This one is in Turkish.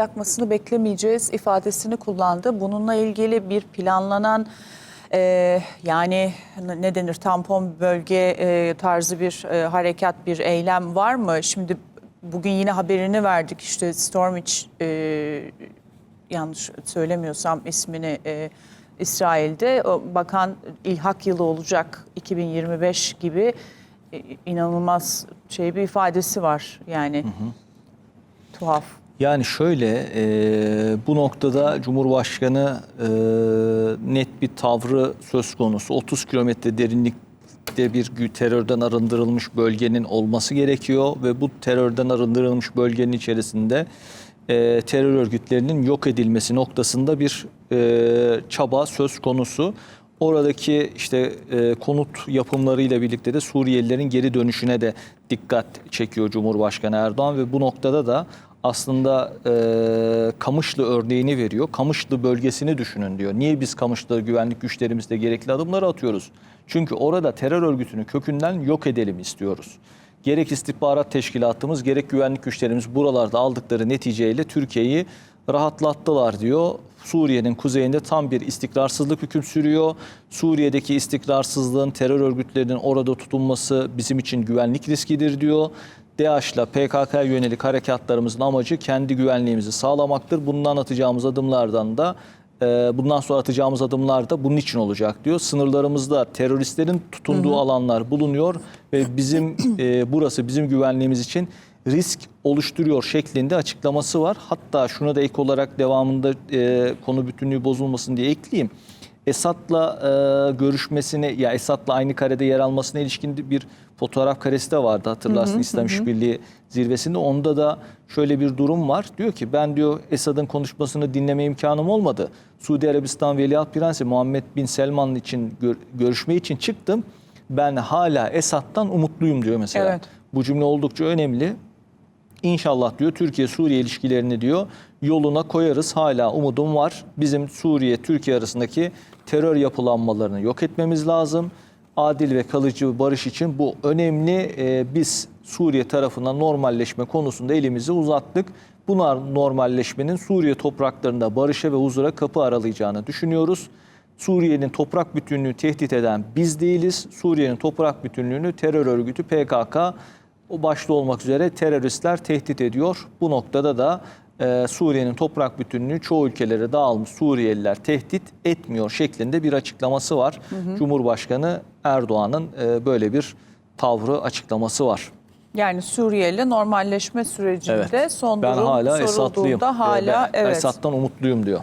yakmasını beklemeyeceğiz ifadesini kullandı. Bununla ilgili bir planlanan e, yani ne denir tampon bölge e, tarzı bir e, harekat, bir eylem var mı? Şimdi bugün yine haberini verdik işte Stormwich e, yanlış söylemiyorsam ismini e, İsrail'de o bakan ilhak yılı olacak 2025 gibi e, inanılmaz şey bir ifadesi var yani tuhaf. Yani şöyle e, bu noktada Cumhurbaşkanı e, net bir tavrı söz konusu. 30 kilometre derinlikte bir terörden arındırılmış bölgenin olması gerekiyor ve bu terörden arındırılmış bölgenin içerisinde e, terör örgütlerinin yok edilmesi noktasında bir e, çaba söz konusu. Oradaki işte e, konut yapımlarıyla birlikte de Suriyelilerin geri dönüşüne de dikkat çekiyor Cumhurbaşkanı Erdoğan ve bu noktada da aslında e, Kamışlı örneğini veriyor. Kamışlı bölgesini düşünün diyor. Niye biz Kamışlı güvenlik güçlerimizde gerekli adımları atıyoruz? Çünkü orada terör örgütünü kökünden yok edelim istiyoruz. Gerek istihbarat teşkilatımız gerek güvenlik güçlerimiz buralarda aldıkları neticeyle Türkiye'yi rahatlattılar diyor. Suriye'nin kuzeyinde tam bir istikrarsızlık hüküm sürüyor. Suriye'deki istikrarsızlığın terör örgütlerinin orada tutulması bizim için güvenlik riskidir diyor. DAEŞ'la PKK'ya yönelik harekatlarımızın amacı kendi güvenliğimizi sağlamaktır. Bundan atacağımız adımlardan da e, bundan sonra atacağımız adımlar da bunun için olacak diyor. Sınırlarımızda teröristlerin tutunduğu alanlar bulunuyor ve bizim e, burası bizim güvenliğimiz için risk oluşturuyor şeklinde açıklaması var. Hatta şuna da ek olarak devamında e, konu bütünlüğü bozulmasın diye ekleyeyim. Esad'la e, görüşmesine ya Esad'la aynı karede yer almasına ilişkin bir fotoğraf karesi de vardı hatırlarsın İslam İşbirliği zirvesinde. Onda da şöyle bir durum var. Diyor ki ben diyor Esad'ın konuşmasını dinleme imkanım olmadı. Suudi Arabistan Veliaht Prensi Muhammed Bin Selman için gör- görüşme için çıktım. Ben hala Esad'dan umutluyum diyor mesela. Evet. Bu cümle oldukça önemli. İnşallah diyor Türkiye-Suriye ilişkilerini diyor yoluna koyarız. Hala umudum var. Bizim Suriye-Türkiye arasındaki terör yapılanmalarını yok etmemiz lazım. Adil ve kalıcı barış için bu önemli. Ee, biz Suriye tarafından normalleşme konusunda elimizi uzattık. Bunlar normalleşmenin Suriye topraklarında barışa ve huzura kapı aralayacağını düşünüyoruz. Suriye'nin toprak bütünlüğünü tehdit eden biz değiliz. Suriye'nin toprak bütünlüğünü terör örgütü PKK o başta olmak üzere teröristler tehdit ediyor. Bu noktada da e, Suriye'nin toprak bütünlüğü çoğu ülkelere dağılmış Suriyeliler tehdit etmiyor şeklinde bir açıklaması var. Cumhurbaşkanı Erdoğan'ın e, böyle bir tavrı açıklaması var. Yani Suriye ile normalleşme sürecinde son ben durum hala Esadlıyım. sorulduğunda hala ben evet. Esad'dan umutluyum diyor.